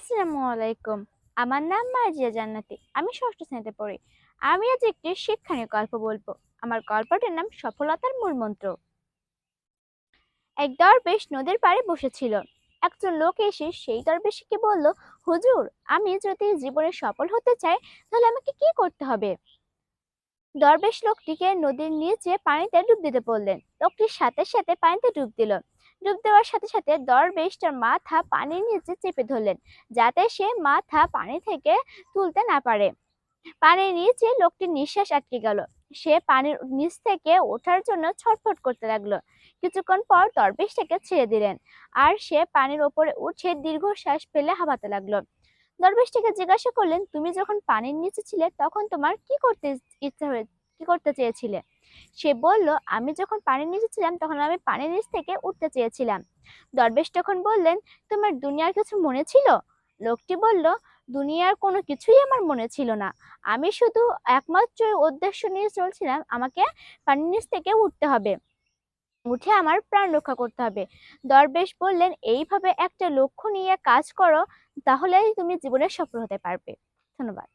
আসসালামু আলাইকুম। আমার নাম মার্জিয়া জান্নাতি। আমি ষষ্ঠ শ্রেণীতে পড়ি। আমি আজ একটি শিক্ষণীয় গল্প বলব। আমার গল্পটির নাম সফলতার মূল মন্ত্র। এক দরবেশ নদীর পাড়ে বসেছিল। একজন লোক এসে সেই দরবেশকে বলল, হুজুর, আমি যদি জীবনে সফল হতে চাই, তাহলে আমাকে কি করতে হবে? দরবেশ লোকটিকে নদীর নিচে পানিতে ডুব দিতে বললেন। লোকটির সাথে সাথে পানিতে ডুব দিল। ডুব দেওয়ার সাথে সাথে দরবেশ তার মাথা পানির নিচে চেপে ধরলেন, যাতে সে মাথা পানি থেকে তুলতে না পারে। পানির নিচে লোকটির নিঃশ্বাস আটকে গেল। সে পানির নিচ থেকে ওঠার জন্য ছটফট করতে লাগল। কিছুক্ষণ পর দরবেশটাকে ছেড়ে দিলেন আর সে পানির ওপরে উঠে দীর্ঘশ্বাস ফেলে হাঁপাতে লাগল। দরবেশটাকে জিজ্ঞাসা করলেন, তুমি যখন পানির নিচে ছিলে, তখন তোমার কি করতে ইচ্ছা হয়ে, কি করতে চেয়েছিলে? সে বলল, আমি যখন পানির নিচে ছিলাম, তখন আমি পানির নিচ থেকে উঠতে চেয়েছিলাম। দরবেশ তখন বললেন, তোমার দুনিয়ার কিছু মনে ছিল? লোকটি বলল, দুনিয়ার কোনো কিছুই আমার মনে ছিল না। আমি শুধু একমাত্র উদ্দেশ্য নিয়ে চলছিলাম, আমাকে পানির নিচ থেকে উঠতে হবে। উঠে আমার প্রাণ রক্ষা করতে হবে। দরবেশ বললেন, এইভাবে একটা লক্ষ্য নিয়ে কাজ করো, তাহলেই তুমি জীবনে সফল হতে পারবে। ধন্যবাদ।